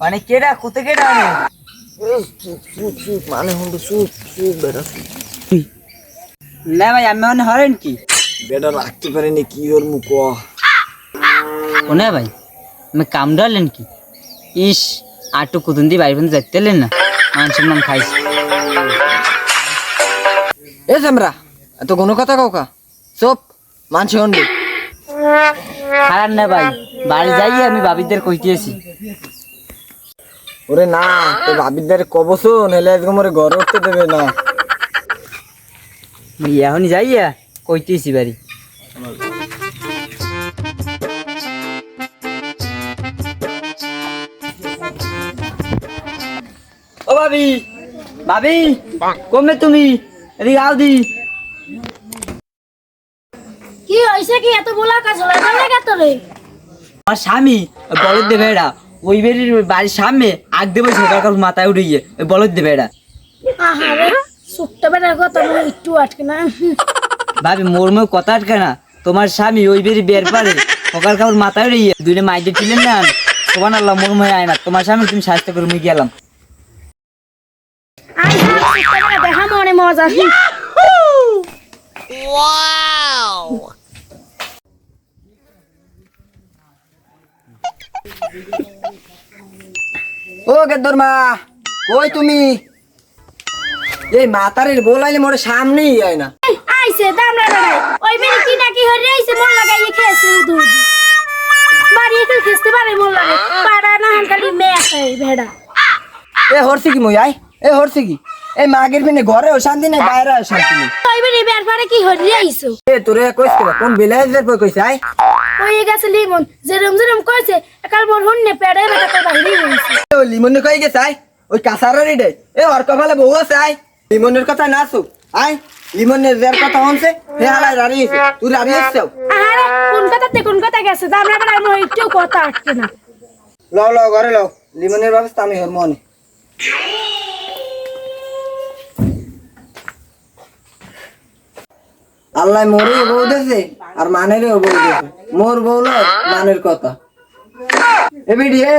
মানে কেডা কোথা কেডা মানে হন্ডু চুপ চুপ বেটা। না ভাই আমি মনে হরেন কি? বেটা রাখতে পারিনি কি ওর মুখ? ভাই? আমি কামড়ালেন কি? ইস আটু কুতুন দিয়ে বাড়ি পর্যন্ত যাইতে না। মান সম্মান খাইছি। এ সামরা এত কোনো কথা কাউকা। চুপ মানছে হন্ডু খারাপ না ভাই বাড়ি যাই আমি বাবিদের কইতেছি। ওরে না তো ভাবিদারে কবছো নাহলে আজকে মোরে ঘরে উঠতে দেবে না। ভাই এখনই যাইয়া কইতেছি বাড়ি। ও ভাবি ভাবি কমে তুমি? এদিকে আও দি। কি হয়েছে কি? এত বলা কাজ কত রে আমার স্বামী বলদ দেবে এটা ওই বেরির বাড়ির সামনে আগ দেবে সকাল মাথায় উঠে গিয়ে ওই বলদ দেবে এটা আহারে কথা মনে একটু আটকে না। ভাবি মোর মোর কথা আটকে না। তোমার স্বামী ওই বেরি বের পারে সকাল কাপড় মাথায় উঠে গিয়ে দুইটা মাইতে ছিলেন না। তোমার আল্লাহ মোর ময় আয় না। তোমার স্বামী তুমি স্বাস্থ্য করে মুই গেলাম। দেখা মনে মজা। ও গেদর মা কই তুমি? এই মাতারের বলাইলে মোরে সামনেই আয় না। আইছে দামড়া বেড়াই ওই মেয়ে কি না কি হরে আইছে মন লাগাইয়ে খেয়েছে দুধ। বাড়ি একটু খেতে পারে মন লাগে পাড়া না হানকালি মেয়ে আছে ভেড়া। এ হরছি কি মই আয়। এ হরছি কি? এই মাগের বিনে ঘরেও শান্তি নাই বাইরেও শান্তি নেই। বের পারে কি হরে আইছো এ তোরে কেবা কোন বিলাইজের পয় কইছে আয়। ওই গেছে লিমন যেরম যেরম কইছে একাল মোর হুন্নে পেড়ে বেটা তো বাইরে হইছে ওই লিমনে কই গেছে আয়। ওই কাসারারি ডে এ ওর কপালে বউ আছে আয়। লিমনের কথা না শুক আয়। লিমনের যার কথা হনছে হে হালাই রাড়ি আছে তুই রাড়ি আসছাও আরে কোন কথাতে কোন কথা গেছে? বেড়া একটু কথা আটকে না। লও লও ঘরে লও। লিমনের ব্যবস্থা আমি হর মনে আল্লাহ মোরে বউ দেছে আর মানের বউ দেছে মোর বউ মানের কথা। এ বিডি এ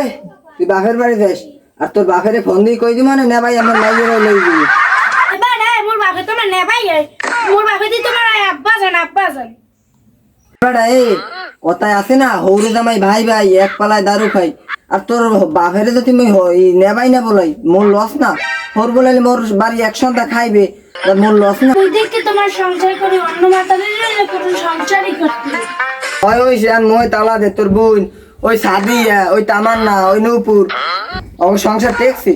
তুই বাপের বাড়ি যাস। আর তোর বাপেরে ফোন দিয়ে কই দি মানে? না ভাই আমার মাইয়ের লই দিবি মোর বাপে তোমার নেবাই মোর বাপে দি তোমার আব্বা জান আব্বা জান বেটা এই কথায় আছে না হৌরে জামাই ভাই ভাই এক পালায় দারু খাই আর তোর বাপেরে যদি মই হই নেবাই না বলাই মোর লস না। হোর বলাইলে মোর বাড়ি এক সন্ধ্যা খাইবে। তা মোর লস না। তুই দেখে তোমার সংসার করি অন্য কোনো সংসারই করতে হয় ওই শ্যান মই তালা দে তোর বোন ওই সাদিয়া ওই তামান্না ওই নূপুর। ও সংসার টেকছে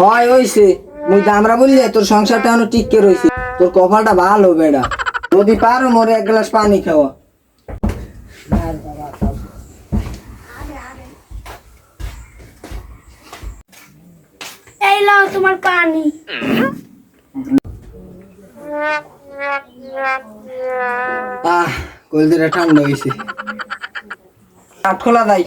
হয় ওইছে মুই দামরা বললে তোর সংসারটা এখনও টিককে রইছে। তোর কপালটা ভালো বেড়া। যদি পারো মোরে এক গ্লাস পানি খাওয়া। এই লও তোমার পানি। আহ কলদিরা ঠান্ডা হয়েছে কাঠ খোলা দাই